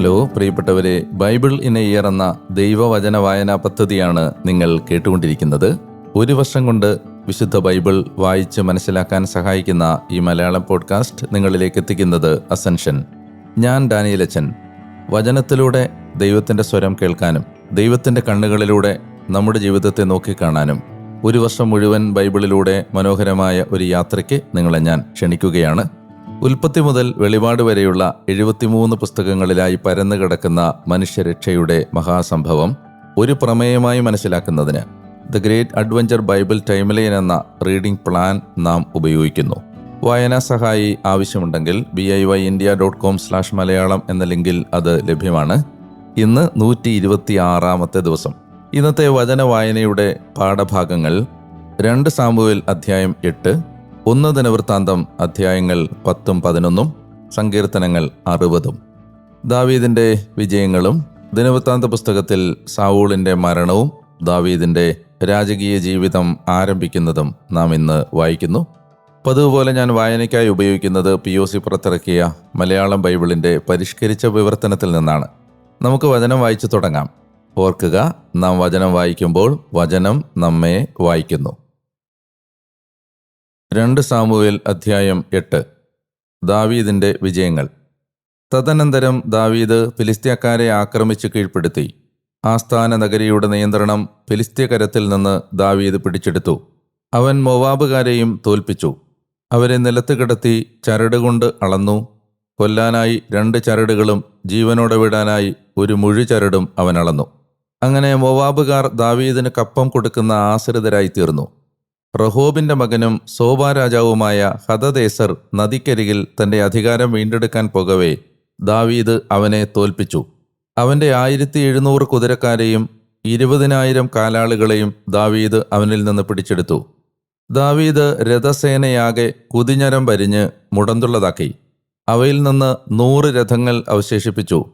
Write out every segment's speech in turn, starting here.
Hello പ്രിയപ്പെട്ടവരെ Bible in year എന്ന ദൈവവചന വായനാ പദ്ധതിയാണ് നിങ്ങൾ കേട്ടുകൊണ്ടിരിക്കുന്നത്. ഒരു വർഷം കൊണ്ട് വിശുദ്ധ ബൈബിൾ വായിച്ച് മനസ്സിലാക്കാൻ സഹായിക്കുന്ന ഈ മലയാളം പോഡ്കാസ്റ്റ് നിങ്ങളിലേക്ക് എത്തിക്കുന്നത് അസൻഷൻ. ഞാൻ ഡാനിയലച്ചൻ വചനത്തിലൂടെ ദൈവത്തിന്റെ സ്വരം കേൾക്കാനും ദൈവത്തിന്റെ കണ്ണുകളിലൂടെ നമ്മുടെ ജീവിതത്തെ നോക്കിക്കാണാനും ഒരു വർഷം മുഴുവൻ ബൈബിളിലൂടെ മനോഹരമായ ഒരു യാത്രയ്ക്ക് നിങ്ങളെ ഞാൻ ക്ഷണിക്കുകയാണ്. ഉൽപ്പത്തി മുതൽ വെളിപാട് വരെയുള്ള എഴുപത്തിമൂന്ന് പുസ്തകങ്ങളിലായി പരന്നു കിടക്കുന്ന മനുഷ്യരക്ഷയുടെ മഹാസംഭവം ഒരു പ്രമേയമായി മനസ്സിലാക്കുന്നതിന് the great adventure Bible timeline എന്ന റീഡിംഗ് പ്ലാൻ നാം ഉപയോഗിക്കുന്നു. വായനാ സഹായി ആവശ്യമുണ്ടെങ്കിൽ B I Y India dot com slash Malayalam എന്ന ലിങ്കിൽ അത് ലഭ്യമാണ്. ഇന്ന് നൂറ്റി ഇരുപത്തി ആറാമത്തെ ദിവസം. ഇന്നത്തെ വചന വായനയുടെ പാഠഭാഗങ്ങൾ രണ്ട് സാമ്പുവിൽ അധ്യായം എട്ട് ഒന്ന് ദിനവൃത്താന്തം അധ്യായങ്ങൾ പത്തും പതിനൊന്നും സങ്കീർത്തനങ്ങൾ അറുപതും. ദാവീദിന്റെ വിജയങ്ങളും ദിനവൃത്താന്ത പുസ്തകത്തിൽ സാവൂളിന്റെ മരണവും ദാവീദിന്റെ രാജകീയ ജീവിതം ആരംഭിക്കുന്നതും നാം ഇന്ന് വായിക്കുന്നു. പതിവ് പോലെ ഞാൻ വായനയ്ക്കായി ഉപയോഗിക്കുന്നത് പി ഒ സി പുറത്തിറക്കിയ മലയാളം ബൈബിളിന്റെ പരിഷ്കരിച്ച വിവർത്തനത്തിൽ നിന്നാണ്. നമുക്ക് വചനം വായിച്ചു തുടങ്ങാം. ഓർക്കുക നാം വചനം വായിക്കുമ്പോൾ വചനം നമ്മെ വായിക്കുന്നു. രണ്ട് സാമുവേൽ അധ്യായം എട്ട്. ദാവീദിന്റെ വിജയങ്ങൾ. തദനന്തരം ദാവീദ് ഫിലിസ്ത്യക്കാരെ ആക്രമിച്ച് കീഴ്പ്പെടുത്തി. ആസ്ഥാന നഗരിയുടെ നിയന്ത്രണം ഫിലിസ്ത്യകരത്തിൽ നിന്ന് ദാവീദ് പിടിച്ചെടുത്തു. അവൻ മൊവാബുകാരെയും തോൽപ്പിച്ചു. അവരെ നിലത്ത് കിടത്തി ചരടുകൊണ്ട് അളന്നു. കൊല്ലാനായി രണ്ട് ചരടുകളും ജീവനോടെ വിടാനായി ഒരു മുഴു ചരടും അവൻ അളന്നു. അങ്ങനെ മൊവാബുകാർ ദാവീദിന് കപ്പം കൊടുക്കുന്ന ആശ്രിതരായി തീർന്നു. റഹോബിന്റെ മകനും സോബാരാജാവുമായ ഹദദേസർ നദിക്കരികിൽ തന്റെ അധികാരം വീണ്ടെടുക്കാൻ പോകവേ ദാവീദ് അവനെ തോൽപ്പിച്ചു. അവന്റെ ആയിരത്തി എഴുന്നൂറ് കുതിരക്കാരെയും ഇരുപതിനായിരം കാലാളുകളെയും ദാവീദ് അവനിൽ നിന്ന് പിടിച്ചെടുത്തു. ദാവീദ് രഥസേനയാകെ കുതിഞ്ഞരം വരിഞ്ഞ് മുടന്തുള്ളതാക്കി. അവയിൽ നിന്ന് നൂറ് രഥങ്ങൾ അവശേഷിപ്പിച്ചു.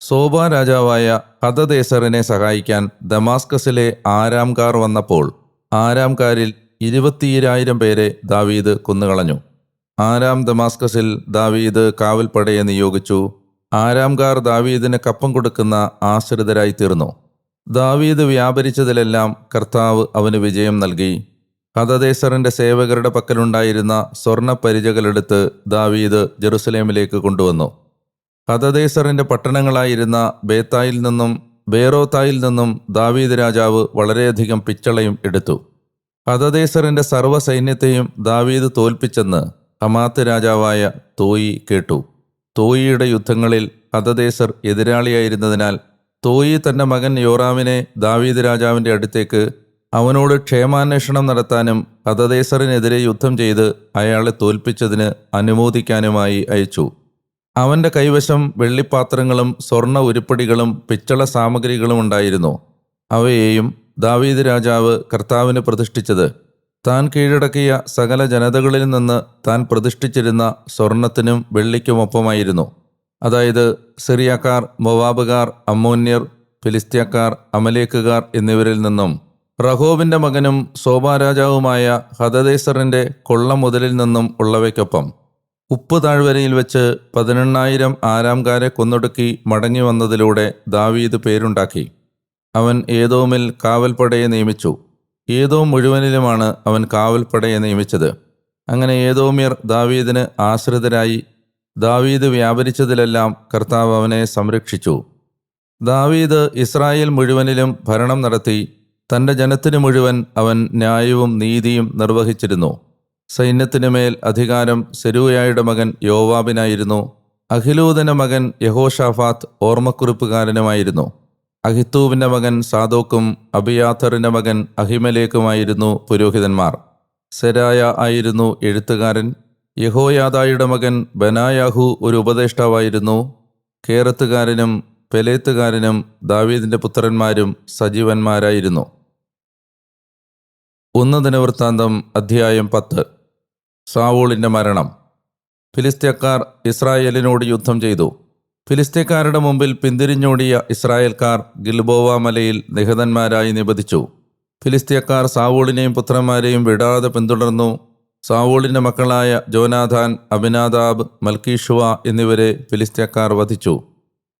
സോബ രാജാവായ ഹദദേസറിനെ സഹായിക്കാൻ ദമാസ്കസിലെ ആരാംകാർ വന്നപ്പോൾ ആരാംകാരിൽ ഇരുപത്തിയിരായിരം പേരെ ദാവീദ് കൊന്നുകളഞ്ഞു. ആരാം ദമാസ്കസിൽ ദാവീദ് കാവൽപ്പടയെ നിയോഗിച്ചു. ആരാംകാർ ദാവീദിന് കപ്പം കൊടുക്കുന്ന ആശ്രിതരായി തീർന്നു ദാവീദ് വ്യാപരിച്ചതിലെല്ലാം കർത്താവ് അവന് വിജയം നൽകി. കഥദേശറിന്റെ സേവകരുടെ പക്കലുണ്ടായിരുന്ന സ്വർണ പരിചകളെടുത്ത് ദാവീദ് ജെറുസലേമിലേക്ക് കൊണ്ടുവന്നു. കഥദേശറിന്റെ പട്ടണങ്ങളായിരുന്ന ബേത്തായിൽ നിന്നും ബേറോത്തായിൽ നിന്നും ദാവീദ് രാജാവ് വളരെയധികം പിച്ചളയും എടുത്തു. ഹതദേശറിന്റെ സർവസൈന്യത്തെയും ദാവീദ് തോൽപ്പിച്ചെന്ന് ഹമാത്ത് രാജാവായ തോയി കേട്ടു. തോയിയുടെ യുദ്ധങ്ങളിൽ അദദേസർ എതിരാളിയായിരുന്നതിനാൽ തോയി തന്റെ മകൻ യോറാമിനെ ദാവീദ് രാജാവിന്റെ അടുത്തേക്ക് അവനോട് ക്ഷേമാന്വേഷണം നടത്താനും അദദേസറിനെതിരെ യുദ്ധം ചെയ്ത് അയാളെ തോൽപ്പിച്ചതിന് അനുമോദിക്കാനുമായി അയച്ചു. അവന്റെ കൈവശം വെള്ളിപ്പാത്രങ്ങളും സ്വർണ ഉരുപ്പടികളും പിച്ചള സാമഗ്രികളും ഉണ്ടായിരുന്നു അവയെയും ദാവീദ് രാജാവ് കർത്താവിന് പ്രതിഷ്ഠിച്ചത്. താൻ കീഴടക്കിയ സകല ജനതകളിൽ നിന്ന് താൻ പ്രതിഷ്ഠിച്ചിരുന്ന സ്വർണത്തിനും വെള്ളിക്കുമൊപ്പമായിരുന്നു. അതായത് സിറിയക്കാർ മൊവാബുകാർ അമ്മോന്യർ ഫിലിസ്ത്യക്കാർ അമലേക്കുകാർ എന്നിവരിൽ നിന്നും. റഹോബിന്റെ മകനും ശോഭാരാജാവുമായ ഹദദേസറിന്റെ കൊള്ള മുതലിൽ നിന്നും ഉള്ളവയ്ക്കൊപ്പം. ഉപ്പ് താഴ്വരയിൽ വെച്ച് പതിനെണ്ണായിരം ആരാംകാരെ കൊന്നൊടുക്കി മടങ്ങി വന്നതിലൂടെ ദാവീദ് പേരുണ്ടാക്കി. അവൻ ഏതോമിൽ കാവൽപ്പടയെ നിയമിച്ചു. ഏതോ മുഴുവനിലുമാണ് അവൻ കാവൽപ്പടയെ നിയമിച്ചത്. അങ്ങനെ ഏതോമിയർ ദാവീദിന് ആശ്രിതരായി. ദാവീദ് വ്യാപരിച്ചതിലെല്ലാം കർത്താവ് അവനെ സംരക്ഷിച്ചു. ദാവീദ് ഇസ്രായേൽ മുഴുവനിലും ഭരണം നടത്തി. തന്റെ ജനത്തിനു മുഴുവൻ അവൻ ന്യായവും നീതിയും നിർവഹിച്ചിരുന്നു. സൈന്യത്തിനു മേൽ അധികാരം സെരൂയായുടെ മകൻ യോവാബിനായിരുന്നു. അഖിലൂദന മകൻ യഹോഷാഫാത്ത് ഓർമ്മക്കുറിപ്പുകാരനുമായിരുന്നു. അഹിത്തൂവിന്റെ മകൻ സാദോക്കും അബിയാഥറിന്റെ മകൻ അഹിമലേക്കുമായിരുന്നു പുരോഹിതന്മാർ. സെരായ ആയിരുന്നു എഴുത്തുകാരൻ. യഹോയാദായുടെ മകൻ ബനായാഹു ഒരു ഉപദേഷ്ടാവായിരുന്നു. കേരത്തുകാരനും പെലേത്തുകാരനും ദാവീദിന്റെ പുത്രന്മാരും സജീവന്മാരായിരുന്നു. ഒന്ന് ദിനവൃത്താന്തം അധ്യായം പത്ത്. സാവൂളിന്റെ മരണം. ഫിലിസ്ത്യക്കാർ ഇസ്രായേലിനോട് യുദ്ധം ചെയ്തു. ഫിലിസ്തീയക്കാരുടെ മുമ്പിൽ പിന്തിരിഞ്ഞോടിയ ഇസ്രായേൽക്കാർ ഗിൽബോവ മലയിൽ നിഹതന്മാരായി നിബദിച്ചു ഫിലിസ്തീയക്കാർ സാവൂളിനെയും പുത്രന്മാരെയും വിടാതെ പിന്തുടർന്നു. സാവൂളിന്റെ മക്കളായ ജോനാഥാൻ അബിനാദാബ് മൽക്കീഷുവ എന്നിവരെ ഫിലിസ്തീയക്കാർ വധിച്ചു.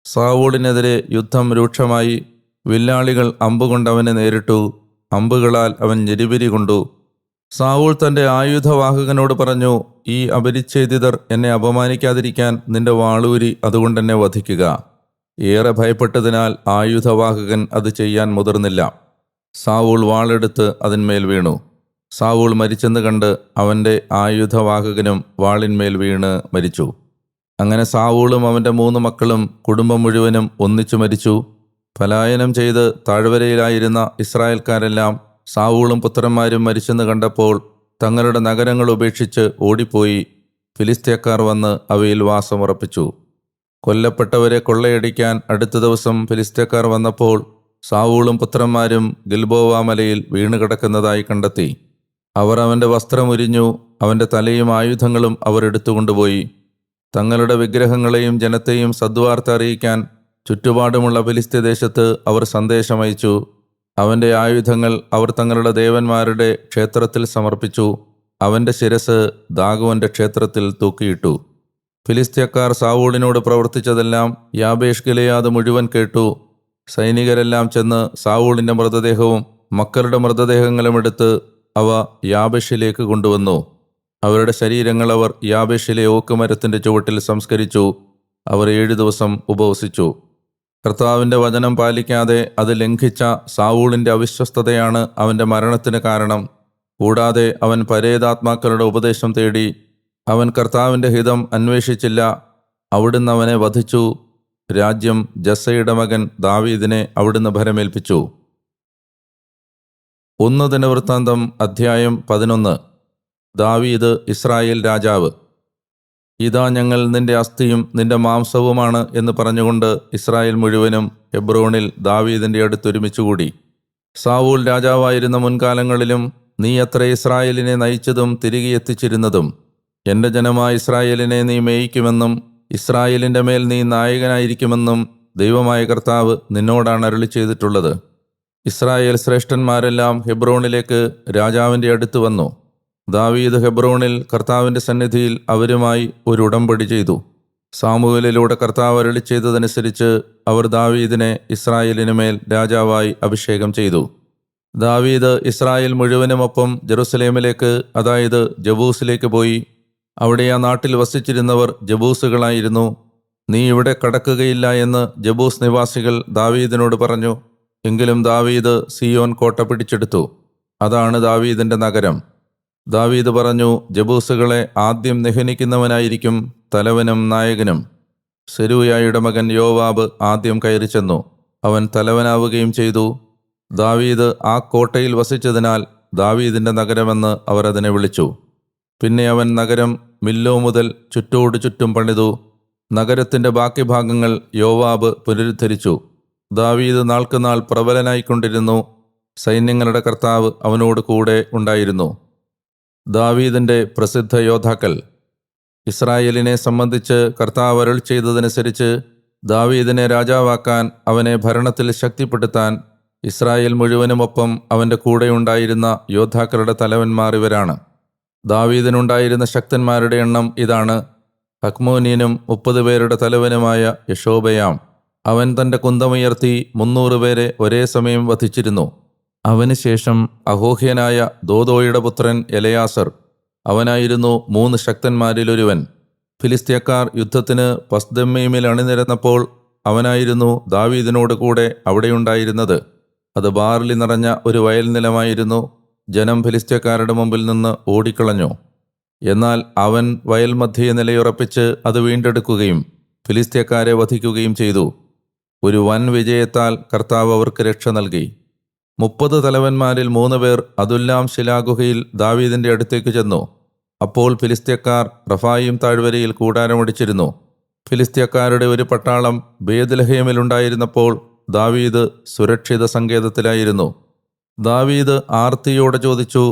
സാവൂളിനെതിരെ യുദ്ധം രൂക്ഷമായി. വില്ലാളികൾ അമ്പുകൊണ്ട് അവനെ നേരിട്ടു. അമ്പുകളാൽ അവൻ ഞെരിപിരി കൊണ്ടു. സാവൂൾ തന്റെ ആയുധവാഹകനോട് പറഞ്ഞു ഈ അപരിച്ഛേദിതർ എന്നെ അപമാനിക്കാതിരിക്കാൻ നിന്റെ വാളൂരി അതുകൊണ്ടെന്നെ വധിക്കുക. ഏറെ ഭയപ്പെട്ടതിനാൽ ആയുധവാഹകൻ അത് ചെയ്യാൻ മുതിർന്നില്ല. സാവൂൾ വാളെടുത്ത് അതിന്മേൽ വീണു. സാവൂൾ മരിച്ചെന്ന് കണ്ട് അവന്റെ ആയുധവാഹകനും വാളിന്മേൽ വീണ് മരിച്ചു. അങ്ങനെ സാവൂളും അവന്റെ മൂന്ന് മക്കളും കുടുംബം മുഴുവനും ഒന്നിച്ചു മരിച്ചു. പലായനം ചെയ്ത് താഴ്വരയിലായിരുന്ന ഇസ്രായേൽക്കാരെല്ലാം സാവൂളും പുത്രന്മാരും മരിച്ചെന്ന് കണ്ടപ്പോൾ തങ്ങളുടെ നഗരങ്ങൾ ഉപേക്ഷിച്ച് ഓടിപ്പോയി ഫിലിസ്തീയക്കാർ വന്ന് അവയിൽ വാസമുറപ്പിച്ചു കൊല്ലപ്പെട്ടവരെ കൊള്ളയടിക്കാൻ അടുത്ത ദിവസം ഫിലിസ്തീയക്കാർ വന്നപ്പോൾ സാവൂളും പുത്രന്മാരും ഗിൽബോവ മലയിൽ വീണുകിടക്കുന്നതായി കണ്ടെത്തി. അവർ അവന്റെ വസ്ത്രം ഉരിഞ്ഞു അവന്റെ തലയും ആയുധങ്ങളും അവർ എടുത്തുകൊണ്ടുപോയി. തങ്ങളുടെ വിഗ്രഹങ്ങളെയും ജനത്തെയും സദ്വാർത്ത അറിയിക്കാൻ ചുറ്റുപാടുമുള്ള ഫിലിസ്തീയ ദേശത്ത് അവർ സന്ദേശമയച്ചു അവന്റെ ആയുധങ്ങൾ അവർ തങ്ങളുടെ ദേവന്മാരുടെ ക്ഷേത്രത്തിൽ സമർപ്പിച്ചു. അവന്റെ ശിരസ് ദാഗോന്റെ ക്ഷേത്രത്തിൽ തൂക്കിയിട്ടു. ഫിലിസ്ത്യക്കാർ സാവൂളിനോട് പ്രവർത്തിച്ചതെല്ലാം യാബേഷ് ഗിലയാത് മുഴുവൻ കേട്ടു. സൈനികരെല്ലാം ചെന്ന് സാവൂളിന്റെ മൃതദേഹവും മക്കളുടെ മൃതദേഹങ്ങളും എടുത്ത് അവ യാബേഷിലേക്ക് കൊണ്ടുവന്നു. അവരുടെ ശരീരങ്ങൾ അവർ യാബേഷിലെ ഓക്കുമരത്തിന്റെ ചുവട്ടിൽ സംസ്കരിച്ചു. അവർ ഏഴു ദിവസം ഉപവസിച്ചു. കർത്താവിന്റെ വചനം പാലിക്കാതെ അത് ലംഘിച്ച സാവൂളിന്റെ അവിശ്വസ്തതയാണ് അവന്റെ മരണത്തിന് കാരണം. കൂടാതെ അവൻ പരേതാത്മാക്കളുടെ ഉപദേശം തേടി അവൻ കർത്താവിന്റെ ഹിതം അന്വേഷിച്ചില്ല അവിടുന്ന് അവനെ വധിച്ചു. രാജ്യം ജസയുടെ മകൻ ദാവീദിനെ അവിടുന്ന് ഭരമേൽപ്പിച്ചു. ഒന്ന് ദിനവൃത്താന്തം അധ്യായം പതിനൊന്ന്. ദാവീദ് ഇസ്രായേൽ രാജാവ്. ഇതാ ഞങ്ങൾ നിന്റെ അസ്ഥിയും നിന്റെ മാംസവുമാണ് എന്ന് പറഞ്ഞുകൊണ്ട് ഇസ്രായേൽ മുഴുവനും ഹെബ്രോണിൽ ദാവീദിന്റെ അടുത്തൊരുമിച്ചുകൂടി സാവൂൽ രാജാവായിരുന്ന മുൻകാലങ്ങളിലും നീ അത്ര ഇസ്രായേലിനെ നയിച്ചതും തിരികെ എത്തിച്ചിരുന്നതും. എന്റെ ജനമായ ഇസ്രായേലിനെ നീ മേയിക്കുമെന്നും ഇസ്രായേലിന്റെ മേൽ നീ നായകനായിരിക്കുമെന്നും ദൈവമായ കർത്താവ് നിന്നോടാണ് അരുളി ചെയ്തിട്ടുള്ളത്. ഇസ്രായേൽ ശ്രേഷ്ഠന്മാരെല്ലാം ഹെബ്രോണിലേക്ക് രാജാവിന്റെ അടുത്ത് വന്നു. ദാവീദ് ഹെബ്രോണിൽ കർത്താവിന്റെ സന്നിധിയിൽ അവരുമായി ഒരു ഉടമ്പടി ചെയ്തു. സാമൂഹലിലൂടെ കർത്താവ് അരളി ചെയ്തതനുസരിച്ച് അവർ ദാവീദിനെ ഇസ്രായേലിന് മേൽ രാജാവായി അഭിഷേകം ചെയ്തു. ദാവീദ് ഇസ്രായേൽ മുഴുവനുമൊപ്പം ജെറുസലേമിലേക്ക് അതായത് ജബൂസിലേക്ക് പോയി. അവിടെ ആ നാട്ടിൽ വസിച്ചിരുന്നവർ ജബൂസുകളായിരുന്നു. നീ ഇവിടെ കടക്കുകയില്ല എന്ന് ജബൂസ് നിവാസികൾ ദാവീദിനോട് പറഞ്ഞു. എങ്കിലും ദാവീദ് സിയോൻ കോട്ട പിടിച്ചെടുത്തു. അതാണ് ദാവീദിന്റെ നഗരം. ദാവീദ് പറഞ്ഞു ജബൂസുകളെ ആദ്യം നിഹനിക്കുന്നവനായിരിക്കും തലവനും നായകനും. സെരൂയായുടെ മകൻ യോവാബ് ആദ്യം കയറി ചെന്നു. അവൻ തലവനാവുകയും ചെയ്തു. ദാവീദ് ആ കോട്ടയിൽ വസിച്ചതിനാൽ ദാവീദിന്റെ നഗരമെന്ന് അവർ അതിനെ വിളിച്ചു. പിന്നെ അവൻ നഗരം മില്ലോ മുതൽ ചുറ്റോട് ചുറ്റും പണിതു. നഗരത്തിന്റെ ബാക്കി ഭാഗങ്ങൾ യോവാബ് പുനരുദ്ധരിച്ചു. ദാവീദ് നാൾക്കുനാൾ പ്രബലനായിക്കൊണ്ടിരുന്നു. സൈന്യങ്ങളുടെ കർത്താവ് അവനോട് കൂടെ ഉണ്ടായിരുന്നു. ദാവീദിന്റെ പ്രസിദ്ധ യോദ്ധാക്കൾ. ഇസ്രായേലിനെ സംബന്ധിച്ച് കർത്താവ് അരുൾ ചെയ്തതനുസരിച്ച് ദാവീദിനെ രാജാവാക്കാൻ അവനെ ഭരണത്തിൽ ശക്തിപ്പെടുത്താൻ ഇസ്രായേൽ മുഴുവനുമൊപ്പം അവന്റെ കൂടെയുണ്ടായിരുന്ന യോദ്ധാക്കളുടെ തലവന്മാർ ഇവരാണ്. ദാവീദിനുണ്ടായിരുന്ന ശക്തന്മാരുടെ എണ്ണം ഇതാണ്. ഹക്മോനിയനും മുപ്പത് പേരുടെ തലവനുമായ യശോബയാം. അവൻ തന്റെ കുന്തമുയർത്തി മുന്നൂറ് പേരെ ഒരേ സമയം വധിച്ചിരുന്നു. അവന് ശേഷം അഹോഹ്യനായ ദോദോയുടെ പുത്രൻ എലയാസർ അവനായിരുന്നു മൂന്ന് ശക്തന്മാരിലൊരുവൻ. ഫിലിസ്തീയക്കാർ യുദ്ധത്തിന് പസ്ദമ്മീമിൽ അണിനിരന്നപ്പോൾ അവനായിരുന്നു ദാവീദിനോട് കൂടെ അവിടെയുണ്ടായിരുന്നത്. അത് ബാർലി നിറഞ്ഞ ഒരു വയൽ നിലമായിരുന്നു. ജനം ഫിലിസ്തീയക്കാരുടെ മുമ്പിൽ നിന്ന് ഓടിക്കളഞ്ഞു. എന്നാൽ അവൻ വയൽ മധ്യയെ നിലയുറപ്പിച്ച് അത് വീണ്ടെടുക്കുകയും ഫിലിസ്തീയക്കാരെ വധിക്കുകയും ചെയ്തു. ഒരു വൻ വിജയത്താൽ കർത്താവ് അവർക്ക് രക്ഷ നൽകി. മുപ്പത് തലവന്മാരിൽ മൂന്ന് പേർ അതുല്ലാം ശിലാഗുഹയിൽ ദാവീദിന്റെ അടുത്തേക്ക് ചെന്നു. അപ്പോൾ ഫിലിസ്ത്യക്കാർ റഫായിം താഴ്വരയിൽ കൂടാരമടിച്ചിരുന്നു ഫിലിസ്ത്യക്കാരുടെ ഒരു പട്ടാളം ബേദലഹേമിലുണ്ടായിരുന്നപ്പോൾ ദാവീദ് സുരക്ഷിത സങ്കേതത്തിലായിരുന്നു. ദാവീദ് ആർത്തിയോടെ ചോദിച്ചു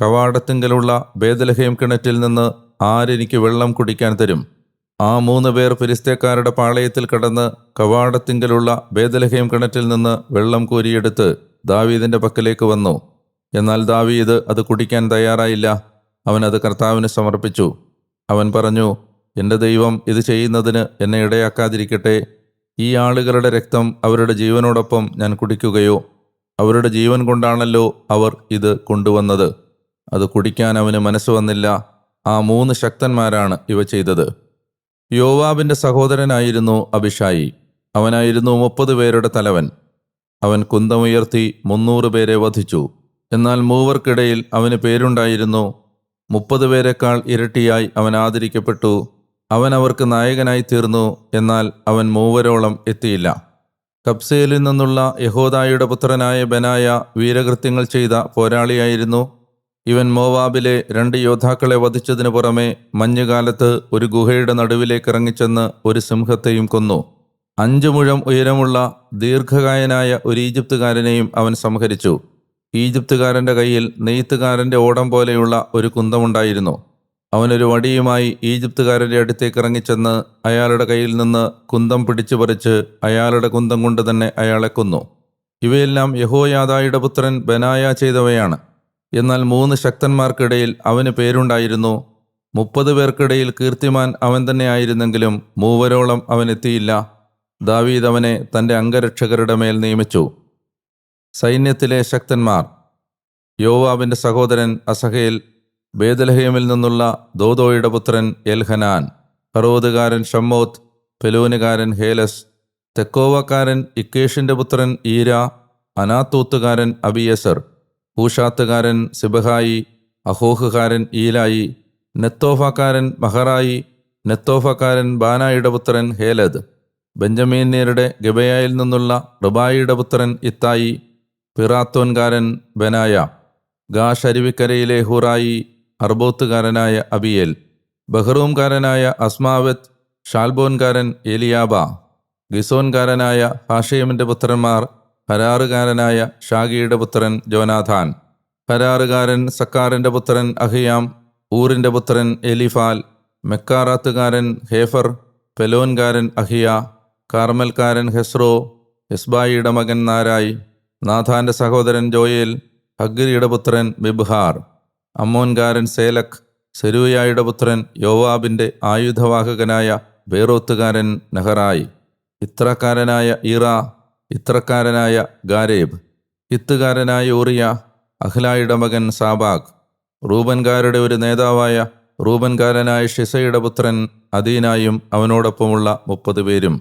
കവാടത്തിങ്കലുള്ള ബേദലഹേം കിണറ്റിൽ നിന്ന് ആരെനിക്ക് വെള്ളം കുടിക്കാൻ തരും? ആ മൂന്ന് പേർ ഫിലിസ്തീയക്കാരുടെ പാളയത്തിൽ കടന്ന് കവാടത്തിങ്കലുള്ള ബേദലഹേം കിണറ്റിൽ നിന്ന് വെള്ളം കോരിയെടുത്ത് ദാവീദിന്റെ പക്കലേക്ക് വന്നു. എന്നാൽ ദാവീദ് അത് കുടിക്കാൻ തയ്യാറായില്ല. അവൻ അത് കർത്താവിന് സമർപ്പിച്ചു. അവൻ പറഞ്ഞു എന്റെ ദൈവം ഇത് ചെയ്യുന്നതിന് എന്നെ ഇടയാക്കാതിരിക്കട്ടെ. ഈ ആളുകളുടെ രക്തം അവരുടെ ജീവനോടൊപ്പം ഞാൻ കുടിക്കുകയോ അവരുടെ ജീവൻ കൊണ്ടാണല്ലോ അവർ ഇത് കൊണ്ടുവന്നത്. അത് കുടിക്കാൻ അവന് മനസ്സ് വന്നില്ല. ആ മൂന്ന് ശക്തന്മാരാണ് ഇവ ചെയ്തത്. യോവാബിന്റെ സഹോദരനായിരുന്നു അഭിഷായി അവനായിരുന്നു മുപ്പത് പേരുടെ തലവൻ. അവൻ കുന്തമുയർത്തി മുന്നൂറ് പേരെ വധിച്ചു. എന്നാൽ മൂവർക്കിടയിൽ അവന് പേരുണ്ടായിരുന്നു. മുപ്പത് പേരെക്കാൾ ഇരട്ടിയായി അവൻ ആദരിക്കപ്പെട്ടു. അവൻ അവർക്ക് നായകനായി തീർന്നു എന്നാൽ അവൻ മൂവരോളം എത്തിയില്ല. കബ്സേലിൽ നിന്നുള്ള യഹോദായുടെ പുത്രനായ ബനായ വീരകൃത്യങ്ങൾ ചെയ്ത പോരാളിയായിരുന്നു. ഇവൻ മോവാബിലെ രണ്ട് യോദ്ധാക്കളെ വധിച്ചതിനു പുറമെ മഞ്ഞുകാലത്ത് ഒരു ഗുഹയുടെ നടുവിലേക്ക് ഇറങ്ങിച്ചെന്ന് ഒരു സിംഹത്തെയും കൊന്നു. അഞ്ചു മുഴം ഉയരമുള്ള ദീർഘകായനായ ഒരു ഈജിപ്തുകാരനെയും അവൻ സംഹരിച്ചു. ഈജിപ്തുകാരന്റെ കയ്യിൽ നെയ്ത്തുകാരന്റെ ഓടം പോലെയുള്ള ഒരു കുന്തമുണ്ടായിരുന്നു. അവനൊരു വടിയുമായി ഈജിപ്തുകാരന്റെ അടുത്തേക്ക് ഇറങ്ങിച്ചെന്ന് അയാളുടെ കയ്യിൽ നിന്ന് കുന്തം പിടിച്ചു പറിച്ച് അയാളുടെ കുന്തം കൊണ്ട് തന്നെ അയാളെ കൊന്നു. ഇവയെല്ലാം യഹോയാദായുടെ പുത്രൻ ബനായ ചെയ്തവയാണ്. എന്നാൽ മൂന്ന് ശക്തന്മാർക്കിടയിൽ അവന് പേരുണ്ടായിരുന്നു. മുപ്പത് പേർക്കിടയിൽ കീർത്തിമാൻ അവൻ തന്നെയായിരുന്നെങ്കിലും മൂവരോളം അവൻ എത്തിയില്ല. ദാവീദ് അവനെ തന്റെ അംഗരക്ഷകരുടെ മേൽ നിയമിച്ചു. സൈന്യത്തിലെ ശക്തന്മാർ യോവാബിന്റെ സഹോദരൻ അസഹേൽ ബേദലഹേമിൽ നിന്നുള്ള ദോദോയുടെ പുത്രൻ എൽഹനാൻ ഫറോദുകാരൻ ഷമ്മോത്ത് പെലൂനുകാരൻ ഹേലസ് തെക്കോവക്കാരൻ ഇക്കേഷിന്റെ പുത്രൻ ഈര അനാത്തൂത്തുകാരൻ അബിയസർ ഹൂഷാത്തുകാരൻ സിബഹായി അഹോഹുകാരൻ ഈലായി നെത്തോഫക്കാരൻ മഹറായി നെത്തോഫക്കാരൻ ബാനായുടെ പുത്രൻ ഹേലദ്. ബെഞ്ചമീന്യരുടെ ഗബയായിൽ നിന്നുള്ള റുബായിയുടെ പുത്രൻ ഇത്തായി പിറാത്തോൻകാരൻ ബനായ ഗാഷരുവിക്കരയിലെ ഹുറായി അർബോത്തുകാരനായ അബിയേൽ ബഹ്റൂംകാരനായ അസ്മാവത്ത് ഷാൽബോൻകാരൻ എലിയാബ ഗിസോൻകാരനായ ഹാഷേമിന്റെ പുത്രന്മാർ ഹരാറുകാരനായ ഷാഗിയുടെ പുത്രൻ ജോനാഥാൻ ഹരാറുകാരൻ സക്കാറിന്റെ പുത്രൻ അഹിയാം ഊറിന്റെ പുത്രൻ എലിഫാൽ മെക്കാറാത്തുകാരൻ ഹേഫർ പെലോൻകാരൻ അഹിയ കാർമൽക്കാരൻ ഹെസ്രോ എസ്ബായിയുടെ മകൻ നാരായി നാഥാന്റെ സഹോദരൻ ജോയേൽ ഹഗ്രിയുടെ പുത്രൻ ബിബ്ഹാർ അമ്മോൻകാരൻ സേലക് സെരൂയായുടെ പുത്രൻ യോവാബിന്റെ ആയുധവാഹകനായ ബേറോത്തുകാരൻ നെഹറായി ഇത്രക്കാരനായ ഇറ ഇത്രക്കാരനായ ഗാരേബ് ഹിത്തുകാരനായ ഊറിയ അഹ്ലായുടെ മകൻ സാബാഖ് റൂബൻകാരുടെ ഒരു നേതാവായ റൂബൻകാരനായ ഷിസയുടെ പുത്രൻ അദീനായും അവനോടൊപ്പമുള്ള മുപ്പത് പേരും.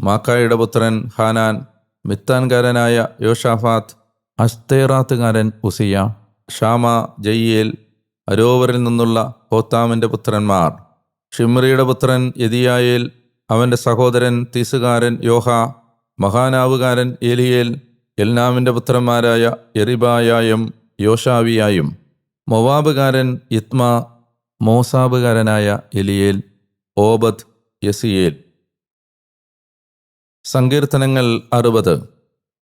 മാക്കായുടെ പുത്രൻ ഹാനാൻ മിത്താൻകാരനായ യോഷാഫാത്ത് അസ്തേറാത്തുകാരൻ ഉസിയ ഷാമ ജയ്യേൽ അരോവറിൽ നിന്നുള്ള ഹോത്താമിന്റെ പുത്രന്മാർ. ഷിമ്രിയുടെ പുത്രൻ യദിയായേൽ അവന്റെ സഹോദരൻ തീസുകാരൻ യോഹ മഹാനാവുകാരൻ എലിയേൽ എൽനാമിന്റെ പുത്രന്മാരായ എറിബായായും യോഷാവിയായും മൊവാബുകാരൻ ഇത്മ മോസാബുകാരനായ എലിയേൽ ഓബദ് യസിയേൽ. സങ്കീർത്തനങ്ങൾ അറുപത്.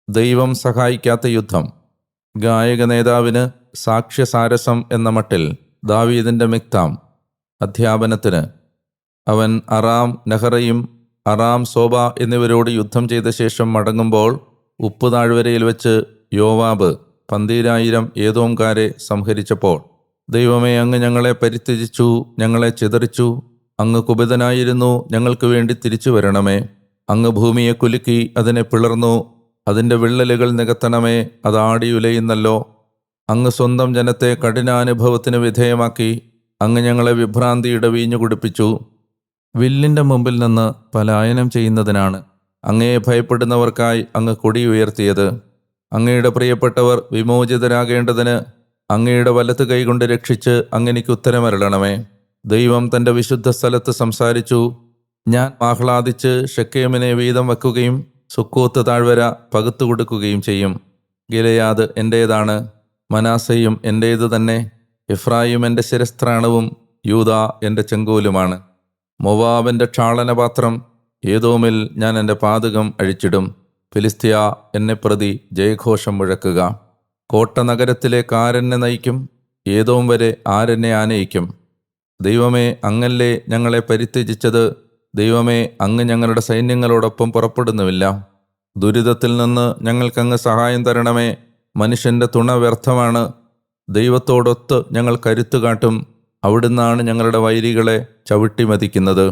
ദൈവം സഹായിക്കാത്ത യുദ്ധം. ഗായക നേതാവിന് സാക്ഷ്യസാരസം എന്ന മട്ടിൽ ദാവീദിന്റെ മിക്താം. അധ്യാപനത്തിന് അവൻ അറാം നെഹ്റയും അറാം സോബ എന്നിവരോട് യുദ്ധം ചെയ്ത ശേഷം മടങ്ങുമ്പോൾ ഉപ്പ് താഴ്വരയിൽ വെച്ച് യോവാബ് പന്തീരായിരം ഏതോംകാരെ സംഹരിച്ചപ്പോൾ ദൈവമേ അങ്ങ് ഞങ്ങളെ പരിത്യജിച്ചു ഞങ്ങളെ ചിതറിച്ചു അങ്ങ് കുപിതനായിരുന്നു ഞങ്ങൾക്ക് വേണ്ടി തിരിച്ചു വരണമേ. അങ്ങ് ഭൂമിയെ കുലുക്കി അതിനെ പിളർന്നു. അതിന്റെ വിള്ളലുകൾ നികത്തണമേ അത് ആടിയുലയുന്നല്ലോ. അങ്ങ് സ്വന്തം ജനത്തെ കഠിനാനുഭവത്തിന് വിധേയമാക്കി അങ്ങ് ഞങ്ങളെ വിഭ്രാന്തിയുടെ വീഞ്ഞു കുടിപ്പിച്ചു. വില്ലിന്റെ മുമ്പിൽ നിന്ന് പലായനം ചെയ്യുന്നതിനാണ് അങ്ങയെ ഭയപ്പെടുന്നവർക്കായി അങ്ങ് കൊടി ഉയർത്തിയത്. അങ്ങയുടെ പ്രിയപ്പെട്ടവർ വിമോചിതരാകേണ്ടതിന് അങ്ങയുടെ വലത്ത് കൈകൊണ്ട് രക്ഷിച്ച് അങ്ങനിക്ക് ഉത്തരമരളണമേ. ദൈവം തന്റെ വിശുദ്ധ സ്ഥലത്ത് സംസാരിച്ചു ഞാൻ ആഹ്ലാദിച്ച് ഷെക്കേമിനെ വീതം വെക്കുകയും സുക്കൂത്ത് താഴ്വര പകുത്തു കൊടുക്കുകയും ചെയ്യും. ഗിലയാദ് എന്റേതാണ് മനാസയും എന്റേത് തന്നെ ഇഫ്രായും എന്റെ ശിരസ്ത്രാണവും യൂത എന്റെ ചെങ്കോലുമാണ്. മൊവാബിന്റെ ക്ഷാളനപാത്രം ഏതോമിൽ ഞാൻ എന്റെ പാതകം അഴിച്ചിടും. ഫിലിസ്തീയ എന്നെ പ്രതി ജയഘോഷം മുഴക്കുക. കോട്ട നഗരത്തിലേക്ക് ആരെന്നെ നയിക്കും ഏതോം വരെ ആരെന്നെ ആനയിക്കും. ദൈവമേ അങ്ങല്ലേ ഞങ്ങളെ പരിത്യജിച്ചത് ദൈവമേ അങ്ങ് ഞങ്ങളുടെ സൈന്യങ്ങളോടൊപ്പം പുറപ്പെടുന്നുമില്ല. ദുരിതത്തിൽ നിന്ന് ഞങ്ങൾക്കങ്ങ് സഹായം തരണമേ. മനുഷ്യന്റെ തുണ വ്യർത്ഥമാണ്. ദൈവത്തോടൊത്ത് ഞങ്ങൾ കരുത്തു കാട്ടും. അവിടുന്നാണ് ഞങ്ങളുടെ വൈരികളെ ചവിട്ടിമതിക്കുന്നത്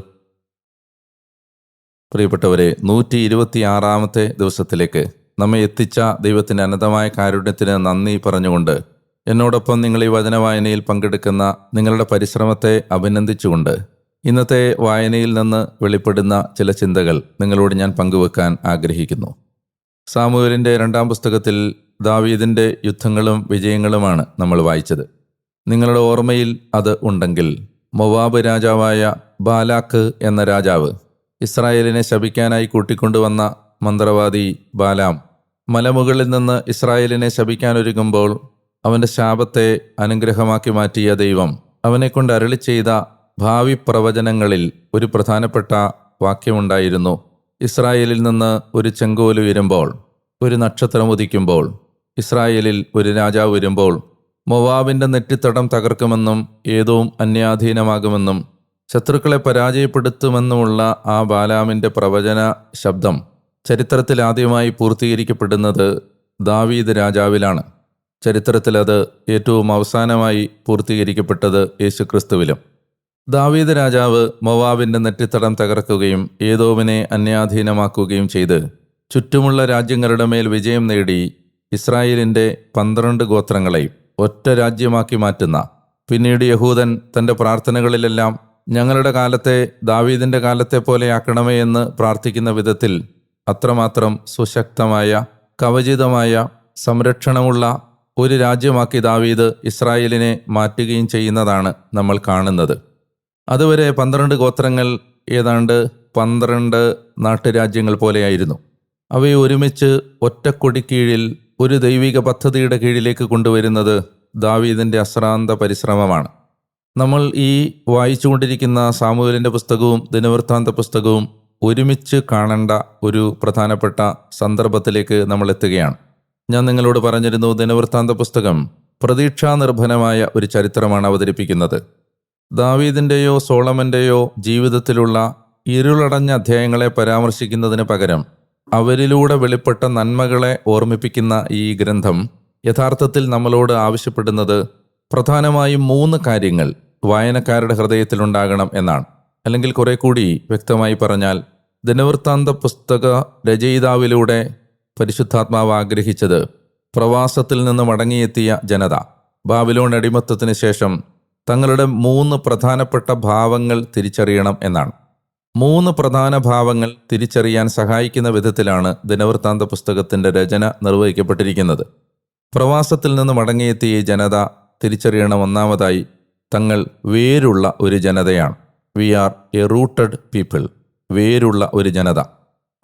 പ്രിയപ്പെട്ടവരെ നൂറ്റി ഇരുപത്തിയാറാമത്തെ ദിവസത്തിലേക്ക് നമ്മെ എത്തിച്ച ദൈവത്തിന്റെ അനന്തമായ കാരുണ്യത്തിന് നന്ദി പറഞ്ഞുകൊണ്ട് എന്നോടൊപ്പം നിങ്ങൾ ഈ വചനവായനയിൽ പങ്കെടുക്കുന്ന നിങ്ങളുടെ പരിശ്രമത്തെ അഭിനന്ദിച്ചുകൊണ്ട് ഇന്നത്തെ വായനയിൽ നിന്ന് വെളിപ്പെടുന്ന ചില ചിന്തകൾ നിങ്ങളോട് ഞാൻ പങ്കുവെക്കാൻ ആഗ്രഹിക്കുന്നു. സാമൂഹ്യന്റെ രണ്ടാം പുസ്തകത്തിൽ ദാവീദിന്റെ യുദ്ധങ്ങളും വിജയങ്ങളുമാണ് നമ്മൾ വായിച്ചത്. നിങ്ങളുടെ ഓർമ്മയിൽ അത് ഉണ്ടെങ്കിൽ മൊവാബ് രാജാവായ ബാലാഖ് എന്ന രാജാവ് ഇസ്രായേലിനെ ശപിക്കാനായി കൂട്ടിക്കൊണ്ടുവന്ന മന്ത്രവാദി ബാലാം മലമുകളിൽ നിന്ന് ഇസ്രായേലിനെ ശപിക്കാനൊരുങ്ങുമ്പോൾ അവന്റെ ശാപത്തെ അനുഗ്രഹമാക്കി മാറ്റിയ ദൈവം അവനെക്കൊണ്ട് അരളി ചെയ്ത ഭാവി പ്രവചനങ്ങളിൽ ഒരു പ്രധാനപ്പെട്ട വാക്യമുണ്ടായിരുന്നു. ഇസ്രായേലിൽ നിന്ന് ഒരു ചെങ്കോൽ ഉയരുമ്പോൾ ഒരു നക്ഷത്രം ഉദിക്കുമ്പോൾ ഇസ്രായേലിൽ ഒരു രാജാവ് വരുമ്പോൾ മൊവാബിന്റെ നെറ്റിത്തടം തകർക്കുമെന്നും ഏതോം അന്യാധീനമാകുമെന്നും ശത്രുക്കളെ പരാജയപ്പെടുത്തുമെന്നുമുള്ള ആ ബാലാമിന്റെ പ്രവചന ശബ്ദം ചരിത്രത്തിൽ ആദ്യമായി പൂർത്തീകരിക്കപ്പെടുന്നത് ദാവീദ് രാജാവിലാണ്. ചരിത്രത്തിലത് ഏറ്റവും അവസാനമായി പൂർത്തീകരിക്കപ്പെട്ടത് യേശുക്രിസ്തുവിലും. ദാവീദ് രാജാവ് മൊവാബിന്റെ നെറ്റിത്തടം തകർക്കുകയും ഏതോവിനെ അന്യാധീനമാക്കുകയും ചെയ്ത് ചുറ്റുമുള്ള രാജ്യങ്ങളുടെ മേൽ വിജയം നേടി ഇസ്രായേലിന്റെ പന്ത്രണ്ട് ഗോത്രങ്ങളെ ഒറ്റ രാജ്യമാക്കി മാറ്റുന്ന. പിന്നീട് യഹൂദൻ തന്റെ പ്രാർത്ഥനകളിലെല്ലാം ഞങ്ങളുടെ കാലത്തെ ദാവീദിന്റെ കാലത്തെ പോലെയാക്കണമേ എന്ന് പ്രാർത്ഥിക്കുന്ന വിധത്തിൽ അത്രമാത്രം സുശക്തമായ കവചിതമായ സംരക്ഷണമുള്ള ഒരു രാജ്യമാക്കി ദാവീദ് ഇസ്രായേലിനെ മാറ്റുകയും ചെയ്യുന്നതാണ് നമ്മൾ കാണുന്നത്. അതുവരെ പന്ത്രണ്ട് ഗോത്രങ്ങൾ ഏതാണ്ട് പന്ത്രണ്ട് നാട്ടുരാജ്യങ്ങൾ പോലെയായിരുന്നു. അവയെ ഒരുമിച്ച് ഒറ്റക്കൊടി കീഴിൽ ഒരു ദൈവിക പദ്ധതിയുടെ കീഴിലേക്ക് കൊണ്ടുവരുന്നത് ദാവീദിന്റെ അശ്രാന്ത പരിശ്രമമാണ്. നമ്മൾ ഈ വായിച്ചുകൊണ്ടിരിക്കുന്ന സാമൂഹലിന്റെ പുസ്തകവും ദിനവൃത്താന്ത പുസ്തകവും ഒരുമിച്ച് കാണേണ്ട ഒരു പ്രധാനപ്പെട്ട സന്ദർഭത്തിലേക്ക് നമ്മൾ എത്തുകയാണ്. ഞാൻ നിങ്ങളോട് പറഞ്ഞിരുന്നു ദിനവൃത്താന്ത പുസ്തകം പ്രതീക്ഷാനിർഭരമായ ഒരു ചരിത്രമാണ് അവതരിപ്പിക്കുന്നത്. ദാവീദിന്റെയോ സോളമന്റെയോ ജീവിതത്തിലുള്ള ഇരുളടഞ്ഞ അധ്യായങ്ങളെ പരാമർശിക്കുന്നതിന് പകരം അവരിലൂടെ വെളിപ്പെട്ട നന്മകളെ ഓർമ്മിപ്പിക്കുന്ന ഈ ഗ്രന്ഥം യഥാർത്ഥത്തിൽ നമ്മളോട് ആവശ്യപ്പെടുന്നത് പ്രധാനമായും മൂന്ന് കാര്യങ്ങൾ വായനക്കാരുടെ ഹൃദയത്തിലുണ്ടാകണം എന്നാണ്. അല്ലെങ്കിൽ കുറെ കൂടി വ്യക്തമായി പറഞ്ഞാൽ ദിനവൃത്താന്ത പുസ്തക രചയിതാവിലൂടെ പരിശുദ്ധാത്മാവ് ആഗ്രഹിച്ചത് പ്രവാസത്തിൽ നിന്ന് മടങ്ങിയെത്തിയ ജനത. ബാബിലോൺ അടിമത്തത്തിന് ശേഷം തങ്ങളുടെ മൂന്ന് പ്രധാനപ്പെട്ട ഭാവങ്ങൾ തിരിച്ചറിയണം എന്നാണ്. മൂന്ന് പ്രധാന ഭാവങ്ങൾ തിരിച്ചറിയാൻ സഹായിക്കുന്ന വിധത്തിലാണ് ദിനവൃത്താന്ത പുസ്തകത്തിന്റെ രചന നിർവഹിക്കപ്പെട്ടിരിക്കുന്നത്. പ്രവാസത്തിൽ നിന്ന് മടങ്ങിയെത്തിയ ജനത തിരിച്ചറിയണം ഒന്നാമതായി തങ്ങൾ വേരുള്ള ഒരു ജനതയാണ്. We are a rooted people വേരുള്ള ഒരു ജനത.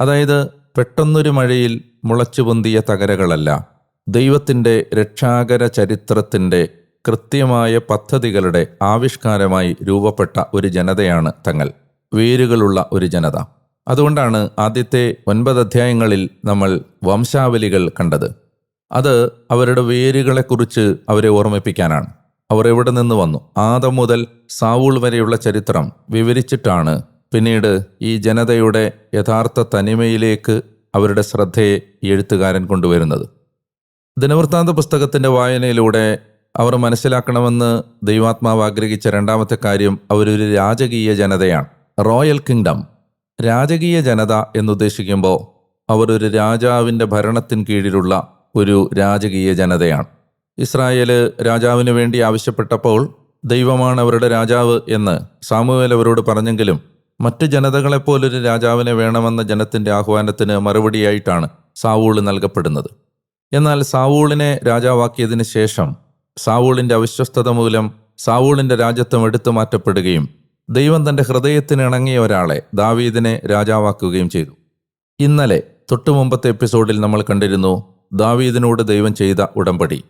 അതായത് പെട്ടെന്നൊരു മഴയിൽ മുളച്ചുപൊന്തിയ തകരകളല്ല ദൈവത്തിന്റെ രക്ഷാകര ചരിത്രത്തിന്റെ കൃത്യമായ പദ്ധതികളുടെ ആവിഷ്കാരമായി രൂപപ്പെട്ട ഒരു ജനതയാണ് തങ്ങൾ. വേരുകളുള്ള ഒരു ജനത. അതുകൊണ്ടാണ് ആദ്യത്തെ ഒൻപത് അധ്യായങ്ങളിൽ നമ്മൾ വംശാവലികൾ കണ്ടത്. അത് അവരുടെ വേരുകളെക്കുറിച്ച് അവരെ ഓർമ്മിപ്പിക്കാനാണ്. അവർ എവിടെ നിന്ന് വന്നു? ആദം മുതൽ സാവൂൾ വരെയുള്ള ചരിത്രം വിവരിച്ചിട്ടാണ് പിന്നീട് ഈ ജനതയുടെ യഥാർത്ഥ തനിമയിലേക്ക് അവരുടെ ശ്രദ്ധയെ എഴുത്തുകാരൻ കൊണ്ടുവരുന്നത്. ദിനവൃത്താന്ത പുസ്തകത്തിന്റെ വായനയിലൂടെ അവർ മനസ്സിലാക്കണമെന്ന് ദൈവാത്മാവ് ആഗ്രഹിച്ച രണ്ടാമത്തെ കാര്യം അവരൊരു രാജകീയ ജനതയാണ്. റോയൽ കിങ്ഡം രാജകീയ ജനത എന്നുദ്ദേശിക്കുമ്പോൾ അവർ ഒരു രാജാവിന്റെ ഭരണത്തിന് കീഴിലുള്ള ഒരു രാജകീയ ജനതയാണ്. ഇസ്രായേൽ രാജാവിന് വേണ്ടി ആവശ്യപ്പെട്ടപ്പോൾ ദൈവമാണ് അവരുടെ രാജാവ് എന്ന് സാമുവേൽ അവരോട് പറഞ്ഞെങ്കിലും മറ്റ് ജനതകളെപ്പോലൊരു രാജാവിനെ വേണമെന്ന ജനത്തിന്റെ ആഹ്വാനത്തിന് മറുപടിയായിട്ടാണ് സാവൂൾ നൽകപ്പെടുന്നത്. എന്നാൽ സാവൂളിനെ രാജാവാക്കിയതിന് ശേഷം സാവൂളിന്റെ അവിശ്വസ്തത മൂലം സാവൂളിന്റെ രാജ്യത്വം എടുത്തു മാറ്റപ്പെടുകയും ദൈവം തന്റെ ഹൃദയത്തിന് ഇണങ്ങിയ ഒരാളെ ദാവീദിനെ രാജാവാക്കുകയും ചെയ്തു. ഇന്നലെ തൊട്ടു മുമ്പത്തെ എപ്പിസോഡിൽ നമ്മൾ കണ്ടിരുന്നു ദാവീദിനോട് ദൈവം ചെയ്ത ഉടമ്പടി.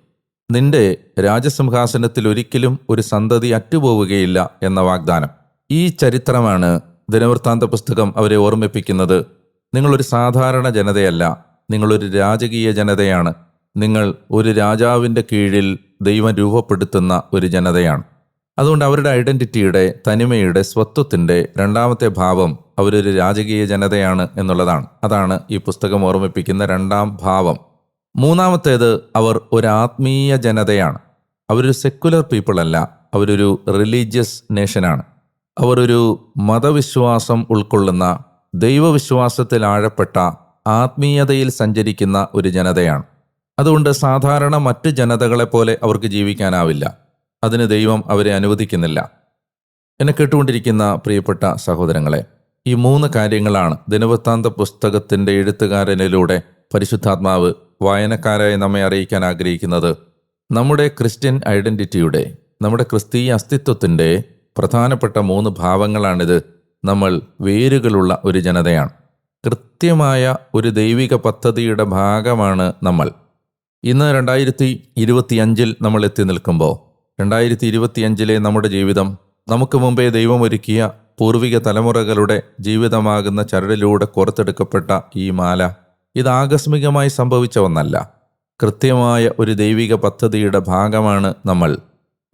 നിന്റെ രാജസിംഹാസനത്തിൽ ഒരിക്കലും ഒരു സന്തതി അറ്റുപോവുകയില്ല എന്ന വാഗ്ദാനം. ഈ ചരിത്രമാണ് ദിനവൃത്താന്ത പുസ്തകം അവരെ ഓർമ്മിപ്പിക്കുന്നത്. നിങ്ങളൊരു സാധാരണ ജനതയല്ല. നിങ്ങളൊരു രാജകീയ ജനതയാണ്. നിങ്ങൾ ഒരു രാജാവിന്റെ കീഴിൽ ദൈവം രൂപപ്പെടുത്തുന്ന ഒരു ജനതയാണ്. അതുകൊണ്ട് അവരുടെ ഐഡന്റിറ്റിയുടെ തനിമയുടെ സ്വത്വത്തിന്റെ രണ്ടാമത്തെ ഭാവം അവരൊരു രാജകീയ ജനതയാണ് എന്നുള്ളതാണ്. അതാണ് ഈ പുസ്തകം ഓർമ്മിപ്പിക്കുന്ന രണ്ടാം ഭാവം. മൂന്നാമത്തേത് അവർ ഒരു ആത്മീയ ജനതയാണ്. അവരൊരു സെക്കുലർ പീപ്പിൾ അല്ല അവരൊരു റിലീജിയസ് നേഷനാണ് അവർ ഒരു മതവിശ്വാസം ഉൾക്കൊള്ളുന്ന ദൈവവിശ്വാസത്തിൽ ആഴപ്പെട്ട ആത്മീയതയിൽ സഞ്ചരിക്കുന്ന ഒരു ജനതയാണ്. അതുകൊണ്ട് സാധാരണ മറ്റ് ജനതകളെ പോലെ അവർക്ക് ജീവിക്കാനാവില്ല. അതിന് ദൈവം അവരെ അനുവദിക്കുന്നില്ല. എന്നെ കേട്ടുകൊണ്ടിരിക്കുന്ന പ്രിയപ്പെട്ട സഹോദരങ്ങളെ ഈ മൂന്ന് കാര്യങ്ങളാണ് ദിനവൃത്താന്ത പുസ്തകത്തിന്റെ എഴുത്തുകാരനിലൂടെ പരിശുദ്ധാത്മാവ് വായനക്കാരായി നമ്മെ അറിയിക്കാൻ ആഗ്രഹിക്കുന്നത് നമ്മുടെ ക്രിസ്ത്യൻ ഐഡന്റിറ്റിയുടെ നമ്മുടെ ക്രിസ്തീയ അസ്തിത്വത്തിന്റെ പ്രധാനപ്പെട്ട മൂന്ന് ഭാവങ്ങളാണിത്. നമ്മൾ വേരുകളുള്ള ഒരു ജനതയാണ്. കൃത്യമായ ഒരു ദൈവിക പദ്ധതിയുടെ ഭാഗമാണ് നമ്മൾ. ഇന്ന് രണ്ടായിരത്തി ഇരുപത്തിയഞ്ചിൽ നമ്മൾ എത്തി നിൽക്കുമ്പോൾ രണ്ടായിരത്തി ഇരുപത്തിയഞ്ചിലെ നമ്മുടെ ജീവിതം നമുക്ക് മുമ്പേ ദൈവമൊരുക്കിയ പൂർവിക തലമുറകളുടെ ജീവിതമാകുന്ന ചരടിലൂടെ കോർത്തെടുക്കപ്പെട്ട ഈ മാല ഇത് ആകസ്മികമായി സംഭവിച്ച ഒന്നല്ല. കൃത്യമായ ഒരു ദൈവിക പദ്ധതിയുടെ ഭാഗമാണ് നമ്മൾ.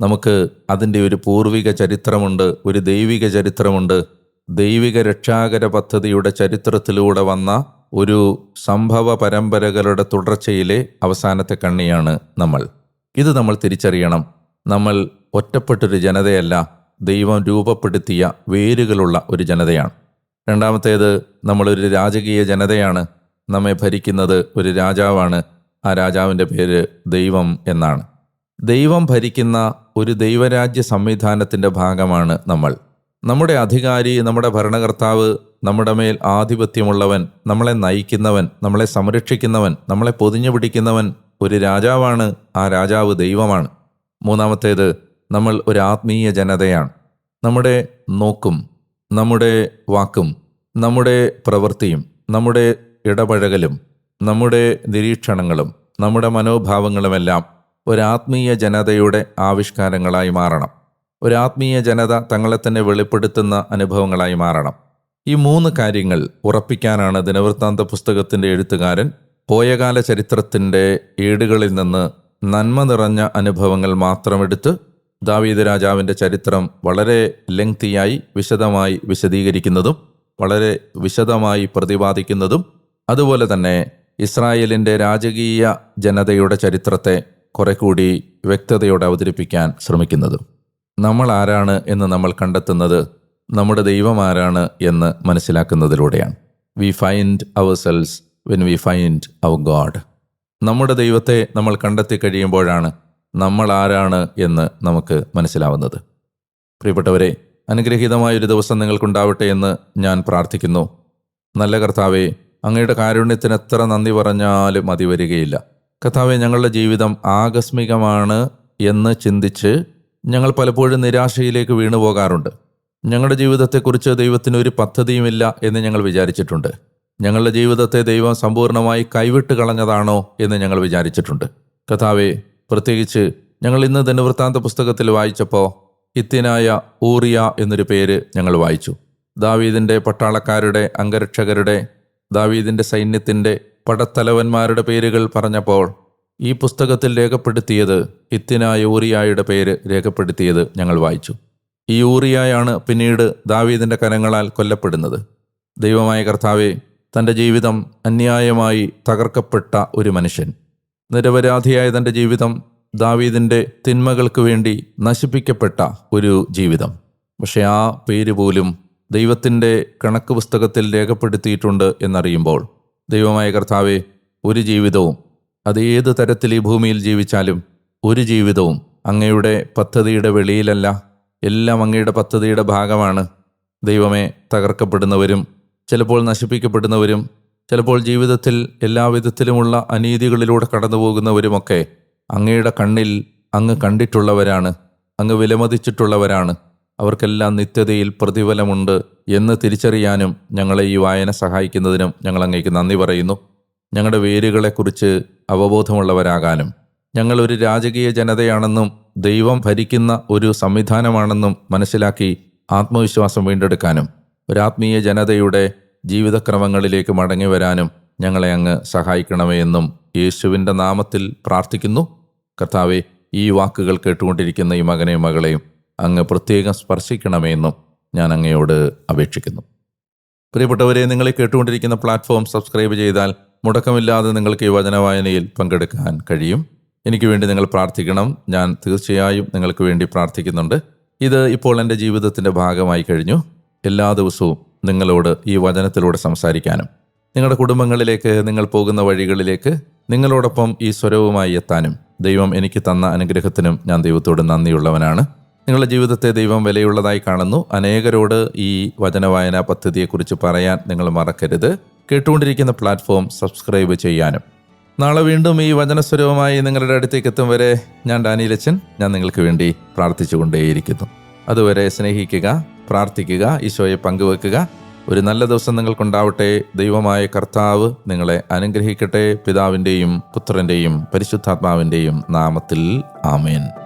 നമുക്ക് അതിന്റെ ഒരു പൂർവിക ചരിത്രമുണ്ട് ഒരു ദൈവിക ചരിത്രമുണ്ട്. ദൈവിക രക്ഷാകര പദ്ധതിയുടെ ചരിത്രത്തിലൂടെ വന്ന ഒരു സംഭവ പരമ്പരകളുടെ തുടർച്ചയിലെ അവസാനത്തെ കണ്ണിയാണ് നമ്മൾ. ഇത് നമ്മൾ തിരിച്ചറിയണം. നമ്മൾ ഒറ്റപ്പെട്ടൊരു ജനതയല്ല ദൈവം രൂപപ്പെടുത്തിയ വേരുകളുള്ള ഒരു ജനതയാണ്. രണ്ടാമത്തേത് നമ്മളൊരു രാജകീയ ജനതയാണ്. നമ്മെ ഭരിക്കുന്നത് ഒരു രാജാവാണ്. ആ രാജാവിന്റെ പേര് ദൈവം എന്നാണ്. ദൈവം ഭരിക്കുന്ന ഒരു ദൈവരാജ്യ സംവിധാനത്തിന്റെ ഭാഗമാണ് നമ്മൾ. നമ്മുടെ അധികാരി നമ്മുടെ ഭരണകർത്താവ് നമ്മുടെ മേൽ ആധിപത്യമുള്ളവൻ നമ്മളെ നയിക്കുന്നവൻ നമ്മളെ സംരക്ഷിക്കുന്നവൻ നമ്മളെ പൊതിഞ്ഞു പിടിക്കുന്നവൻ ഒരു രാജാവാണ്. ആ രാജാവ് ദൈവമാണ്. മൂന്നാമത്തേത് നമ്മൾ ഒരു ആത്മീയ ജനതയാണ്. നമ്മുടെ നോക്കും നമ്മുടെ വാക്കും നമ്മുടെ പ്രവൃത്തിയും നമ്മുടെ ഇടപഴകലും നമ്മുടെ നിരീക്ഷണങ്ങളും നമ്മുടെ മനോഭാവങ്ങളുമെല്ലാം ഒരാത്മീയ ജനതയുടെ ആവിഷ്കാരങ്ങളായി മാറണം. ഒരാത്മീയ ജനത തങ്ങളെ തന്നെ വെളിപ്പെടുത്തുന്ന അനുഭവങ്ങളായി മാറണം. ഈ മൂന്ന് കാര്യങ്ങൾ ഉറപ്പിക്കാനാണ് ദിനവൃത്താന്ത പുസ്തകത്തിന്റെ എഴുത്തുകാരൻ പോയകാല ചരിത്രത്തിന്റെ ഏടുകളിൽ നിന്ന് നന്മ നിറഞ്ഞ അനുഭവങ്ങൾ മാത്രമെടുത്ത് ദാവീദ് രാജാവിന്റെ ചരിത്രം വളരെ ലെങ്തിയായി വിശദമായി വിശദീകരിക്കുന്നതും വളരെ വിശദമായി പ്രതിപാദിക്കുന്നതും അതുപോലെ തന്നെ ഇസ്രായേലിന്റെ രാജകീയ ജനതയുടെ ചരിത്രത്തെ കുറെ കൂടി വ്യക്തതയോടെ അവതരിപ്പിക്കാൻ ശ്രമിക്കുന്നതും. നമ്മൾ ആരാണ് എന്ന് നമ്മൾ കണ്ടെത്തുന്നത് നമ്മുടെ ദൈവം ആരാണ് എന്ന് മനസ്സിലാക്കുന്നതിലൂടെയാണ്. We find ourselves when we find our God നമ്മുടെ ദൈവത്തെ നമ്മൾ കണ്ടെത്തി കഴിയുമ്പോഴാണ് നമ്മൾ ആരാണ് എന്ന് നമുക്ക് മനസ്സിലാവുന്നത്. പ്രിയപ്പെട്ടവരെ അനുഗ്രഹീതമായൊരു ദിവസം നിങ്ങൾക്കുണ്ടാവട്ടെ എന്ന് ഞാൻ പ്രാർത്ഥിക്കുന്നു. നല്ല കർത്താവെ അങ്ങയുടെ കാരുണ്യത്തിന് എത്ര നന്ദി പറഞ്ഞാലും മതി വരികയില്ല കർത്താവെ ഞങ്ങളുടെ ജീവിതം ആകസ്മികമാണ് എന്ന് ചിന്തിച്ച് ഞങ്ങൾ പലപ്പോഴും നിരാശയിലേക്ക് വീണു പോകാറുണ്ട്. ഞങ്ങളുടെ ജീവിതത്തെക്കുറിച്ച് ദൈവത്തിന് ഒരു പദ്ധതിയുമില്ല എന്ന് ഞങ്ങൾ വിചാരിച്ചിട്ടുണ്ട്. ഞങ്ങളുടെ ജീവിതത്തെ ദൈവം സമ്പൂർണമായി കൈവിട്ട് കളഞ്ഞതാണോ എന്ന് ഞങ്ങൾ വിചാരിച്ചിട്ടുണ്ട്. കഥാവെ പ്രത്യേകിച്ച് ഞങ്ങൾ ഇന്ന് ധനുവൃത്താന്ത പുസ്തകത്തിൽ വായിച്ചപ്പോൾ ഹിത്യനായ ഊറിയ എന്നൊരു പേര് ഞങ്ങൾ വായിച്ചു. ദാവീദിന്റെ പട്ടാളക്കാരുടെ അംഗരക്ഷകരുടെ ദാവീദിന്റെ സൈന്യത്തിന്റെ പടത്തലവന്മാരുടെ പേരുകൾ പറഞ്ഞപ്പോൾ ഈ പുസ്തകത്തിൽ രേഖപ്പെടുത്തിയത് ഇത്തിന ഊറിയായുടെ പേര് രേഖപ്പെടുത്തിയത് ഞങ്ങൾ വായിച്ചു. ഈ ഊറിയായാണ് പിന്നീട് ദാവീദിന്റെ കരങ്ങളാൽ കൊല്ലപ്പെടുന്നത്. ദൈവമായ കർത്താവെ തന്റെ ജീവിതം അന്യായമായി തകർക്കപ്പെട്ട ഒരു മനുഷ്യൻ. നിരപരാധിയായ തന്റെ ജീവിതം ദാവീദിന്റെ തിന്മകൾക്ക് വേണ്ടി നശിപ്പിക്കപ്പെട്ട ഒരു ജീവിതം. പക്ഷെ ആ പേര് പോലും ദൈവത്തിന്റെ കണക്ക് പുസ്തകത്തിൽ രേഖപ്പെടുത്തിയിട്ടുണ്ട് എന്നറിയുമ്പോൾ ദൈവമായ കർത്താവെ ഒരു ജീവിതവും അത് ഏത് തരത്തിൽ ഈ ഭൂമിയിൽ ജീവിച്ചാലും ഒരു ജീവിതവും അങ്ങയുടെ പദ്ധതിയുടെ വെളിയിലല്ല. എല്ലാം അങ്ങയുടെ പദ്ധതിയുടെ ഭാഗമാണ്. ദൈവമേ തകർക്കപ്പെടുന്നവരും ചിലപ്പോൾ നശിപ്പിക്കപ്പെടുന്നവരും ചിലപ്പോൾ ജീവിതത്തിൽ എല്ലാവിധത്തിലുമുള്ള അനീതികളിലൂടെ കടന്നു പോകുന്നവരുമൊക്കെ അങ്ങയുടെ കണ്ണിൽ അങ്ങ് കണ്ടിട്ടുള്ളവരാണ് അങ്ങ് വിലമതിച്ചിട്ടുള്ളവരാണ്. അവർക്കെല്ലാം നിത്യതയിൽ പ്രതിഫലമുണ്ട് എന്ന് തിരിച്ചറിയാനും ഞങ്ങളെ ഈ വായന സഹായിക്കുന്നതിനും ഞങ്ങൾ അങ്ങേക്ക് നന്ദി പറയുന്നു. ഞങ്ങളുടെ വേരുകളെക്കുറിച്ച് അവബോധമുള്ളവരാകാനും ഞങ്ങൾ ഒരു രാജകീയ ജനതയാണെന്നും ദൈവം ഭരിക്കുന്ന ഒരു സംവിധാനമാണെന്നും മനസ്സിലാക്കി ആത്മവിശ്വാസം വീണ്ടെടുക്കാനും ഒരാത്മീയ ജനതയുടെ ജീവിതക്രമങ്ങളിലേക്ക് മടങ്ങി വരാനും ഞങ്ങളെ അങ്ങ് സഹായിക്കണമേ എന്നും യേശുവിന്റെ നാമത്തിൽ പ്രാർത്ഥിക്കുന്നു. കർത്താവെ ഈ വാക്കുകൾ കേട്ടുകൊണ്ടിരിക്കുന്ന ഈ മകനെയും മകളെയും അങ്ങ് പ്രത്യേകം സ്പർശിക്കണമേ എന്നും ഞാൻ അങ്ങയോട് അപേക്ഷിക്കുന്നു. പ്രിയപ്പെട്ടവരെ നിങ്ങളെ കേട്ടുകൊണ്ടിരിക്കുന്ന പ്ലാറ്റ്ഫോം സബ്സ്ക്രൈബ് ചെയ്താൽ മുടക്കമില്ലാതെ നിങ്ങൾക്ക് ഈ വചന വായനയിൽ പങ്കെടുക്കാൻ കഴിയും. എനിക്ക് വേണ്ടി നിങ്ങൾ പ്രാർത്ഥിക്കണം. ഞാൻ തീർച്ചയായും നിങ്ങൾക്ക് വേണ്ടി പ്രാർത്ഥിക്കുന്നുണ്ട്. ഇത് ഇപ്പോൾ എന്റെ ജീവിതത്തിന്റെ ഭാഗമായി കഴിഞ്ഞു. എല്ലാ ദിവസവും നിങ്ങളോട് ഈ വചനത്തിലൂടെ സംസാരിക്കാനും നിങ്ങളുടെ കുടുംബങ്ങളിലേക്ക് നിങ്ങൾ പോകുന്ന വഴികളിലേക്ക് നിങ്ങളോടൊപ്പം ഈ സ്വരവുമായി എത്താനും ദൈവം എനിക്ക് തന്ന അനുഗ്രഹത്തിനും ഞാൻ ദൈവത്തോട് നന്ദിയുള്ളവനാണ്. നിങ്ങളുടെ ജീവിതത്തെ ദൈവം വിലയുള്ളതായി കാണുന്നു. അനേകരോട് ഈ വചനവായന പദ്ധതിയെക്കുറിച്ച് പറയാൻ നിങ്ങൾ മറക്കരുത്. കേട്ടുകൊണ്ടിരിക്കുന്ന പ്ലാറ്റ്ഫോം സബ്സ്ക്രൈബ് ചെയ്യാനും. നാളെ വീണ്ടും ഈ വചനസ്വരവുമായി നിങ്ങളുടെ അടുത്തേക്ക് എത്തും വരെ ഞാൻ ഡാനിയിലച്ചൻ. ഞാൻ നിങ്ങൾക്ക് വേണ്ടി പ്രാർത്ഥിച്ചുകൊണ്ടേയിരിക്കുന്നു. അതുവരെ സ്നേഹിക്കുക പ്രാർത്ഥിക്കുക ഈശോയെ പങ്കുവെക്കുക. ഒരു നല്ല ദിവസം നിങ്ങൾക്കുണ്ടാവട്ടെ. ദൈവമായ കർത്താവ് നിങ്ങളെ അനുഗ്രഹിക്കട്ടെ. പിതാവിന്റെയും പുത്രന്റെയും പരിശുദ്ധാത്മാവിന്റെയും നാമത്തിൽ ആമേൻ.